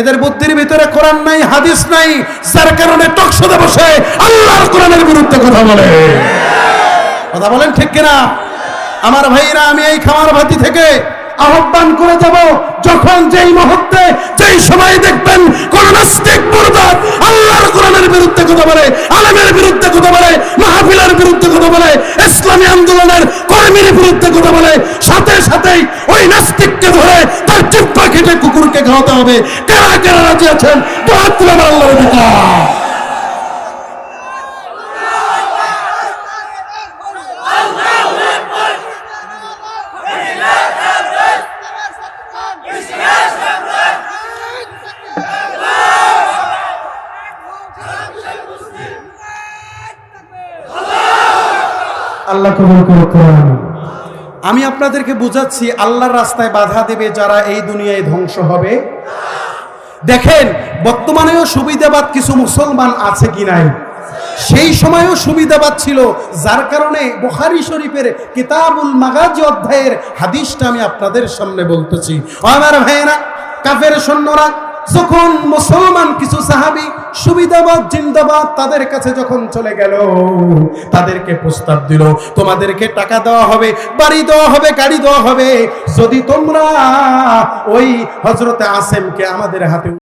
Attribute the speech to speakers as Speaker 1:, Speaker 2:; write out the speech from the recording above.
Speaker 1: এদের বুদ্ধির ভিতরে কোরআন নাই, হাদিস নাই, যার কারণে টকশোতে বসে আল্লাহর কোরআনের বিরুদ্ধে কথা বলে। কথা বলেন ঠিক কিনা? আমার ভাইরা, আমি এই খামার ভাতি থেকে আহ্বান করে যাব, যখন যেই মুহূর্তে, যেই সময় দেখবেন কোন নাস্তিক মুরতাদ আল্লাহর কোরআনের বিরুদ্ধে কথা বলে, আলেমের বিরুদ্ধে কথা বলে, মাহফিলের বিরুদ্ধে কথা বলে, ইসলামী আন্দোলনের কর্মীর বিরুদ্ধে কথা বলে, সাথে সাথেই ওই নাস্তিককে ধরে তার চিপ্পা খেটে কুকুরকে খাওয়াতে হবে। কারা কারা রাজি আছেন? আল্লাহ কবুল করুন আমি আপনাদেরকে বুঝাচ্ছি, আল্লাহর রাস্তায় বাধা দেবে যারা এই দুনিয়ায় ধ্বংস হবে। দেখেন, বর্তমানেও সুবিধাবাদ কিছু মুসলমান আছে কি নাই? সেই সময়ও সুবিধাবাদ ছিল, যার কারণে বোখারি শরীফের কিতাবুল মাগাজি অধ্যায়ের হাদিসটা আমি আপনাদের সামনে বলতেছি। আমার ভাইয়েরা, কাফের সৈন্যরা, যখন মুসলমান কিছু সাহাবি জিন্দাবাদ তাদের কাছে যখন চলে গেল, তাদেরকে প্রস্তাব দিল, তোমাদেরকে টাকা দেওয়া হবে, বাড়ি দেওয়া হবে, গাড়ি দেওয়া হবে। যদি তোমরা ওই হজরতে আসেমকে আমাদের হাতে